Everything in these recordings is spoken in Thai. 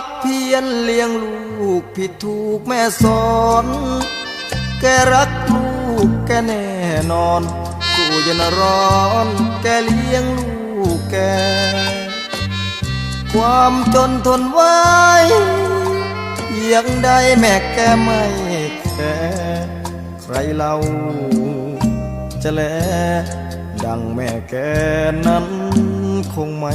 คเพียรเลี้ยงลูกผิดถูกแม่สอน แกรักลูกแกแน่นอนกูยันร้อน แกเลี้ยงลูกแก ความจนทนไว้ยังได้แม่แกไม่แค่ใครเล่าจะแลดังแม่แกนั้นคงไม่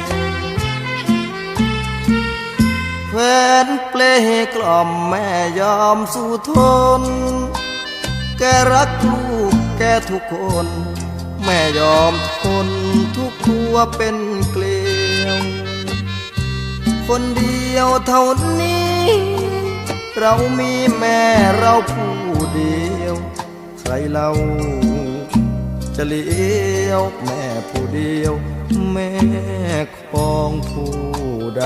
ว แฟนเปลกล่อมแม่ยอมสู้ทน แกรักลูกแกทุกคน แม่ยอมทนทุกตัวเป็นเกลียว คนเดียวเท่านี้ เรามีแม่เราผู้เดียว ใครเราจะเลี้ยวแม่ผู้เดียว แม่ของผู้ใด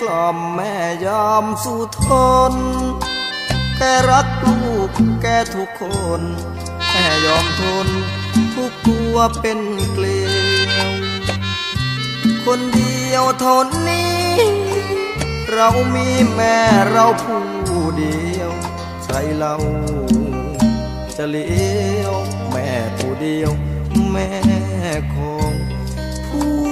กล่อมแม่ยอมสู้ทน แกรักลูกแกทุกคน แม่ยอมทน ทุกตัวเป็นเกลียวคนเดียวท่านี้ เรามีแม่เราผู้เดียว ใครเราจะเลี้ยว แม่ผู้เดียว แม่ของผู้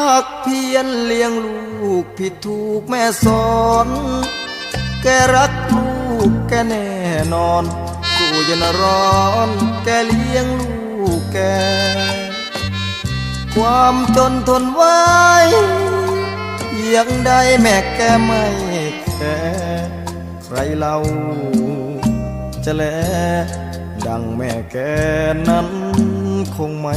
ภาคเพียรเลี้ยงลูกผิดถูกแม่สอน แกรักลูกแกแน่นอนกูยันร้อน แกเลี้ยงลูกแก ความจนทนไว้ยังได้แม่แกไม่แค่ใครเล่าจะแลดังแม่แกนั้นคงไม่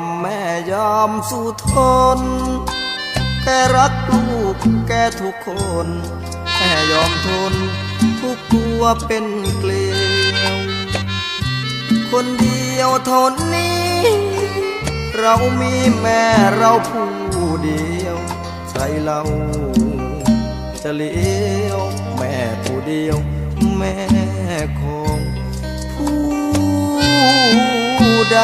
มแม่ยอมสู้ทน แกรักลูกแกทุกคนแม่ยอมทน ทุกตัวเป็นเกลียว คนเดียวท่านี้ เรามีแม่เราผู้เดียว ใครเราจะเลี้ยวแม่ผู้เดียว แม่ของผู้ใด